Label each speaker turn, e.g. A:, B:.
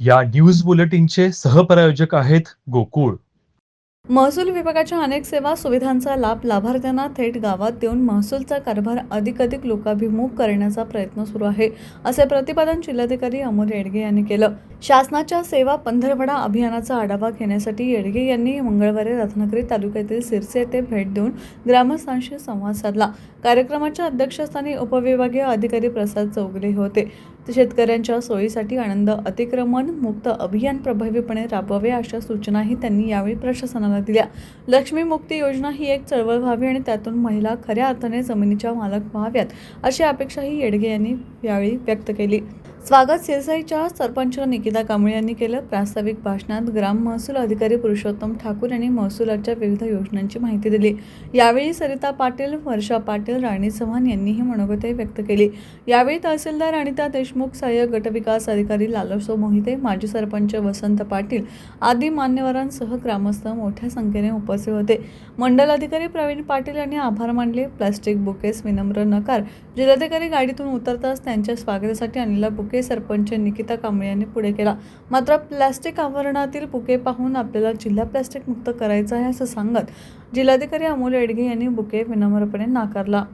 A: या न्यूज बुलेटिनचे सहप्रायोजक आहेत गोकुळ.
B: महसूल विभागाच्या अनेक सेवा सुविधांचा लाभ लाभार्थ्यांना थेट गावात देऊन महसूलचा कारभार अधिकाधिक लोकाभिमुख करण्याचा प्रयत्न सुरू आहे असे प्रतिपादन जिल्हाधिकारी अमोल येडगे यांनी केलं. शासनाच्या सेवा पंधरवडा अभियानाचा आढावा घेण्यासाठी येडगे यांनी मंगळवारी रत्नागिरी तालुक्यातील सिरसे येथे भेट देऊन ग्रामस्थांशी संवाद साधला. कार्यक्रमाच्या अध्यक्षस्थानी उपविभागीय अधिकारी प्रसाद चौगले होते. शेतकऱ्यांच्या सोयीसाठी आनंद अतिक्रमण मुक्त अभियान प्रभावीपणे राबवावे अशा सूचनाही त्यांनी यावेळी प्रशासनाला दिल्या. लक्ष्मी मुक्ती योजना ही एक चळवळ व्हावी आणि त्यातून महिला खऱ्या अर्थाने जमिनीच्या मालक व्हाव्यात अशी अपेक्षाही येडगे यांनी यावेळी व्यक्त केली. स्वागत सिरसाईच्या सरपंच निकिता कांबळे यांनी केलं प्रास्ताविक भाषणात. ग्राम महसूल अधिकारी पुरुषोत्तम ठाकूर यांनी महसुलाच्या विविध योजनांची माहिती दिली. यावेळी सरिता पाटील वर्षा पाटील राणी चव्हाण यांनीही मनोगते व्यक्त केली. यावेळी तहसीलदार अनिता देशमुख सहाय्यक गटविकास अधिकारी लालसो मोहिते माजी सरपंच वसंत पाटील आदी मान्यवरांसह ग्रामस्थ मोठ्या संख्येने उपस्थित होते. मंडल अधिकारी प्रवीण पाटील यांनी आभार मानले. प्लास्टिक बुकेस विनम्र नकार. जिल्हाधिकारी गाडीतून उतरताच त्यांच्या स्वागतासाठी अनिला बुके सरपंच निकिता कांबळे यांनी पुढे केला. मात्र प्लॅस्टिक आवरणातील बुके पाहून आपल्याला जिल्हा प्लॅस्टिक मुक्त करायचा आहे असं सांगत जिल्हाधिकारी अमोल येडगे यांनी बुके विनम्रपणे नाकारला.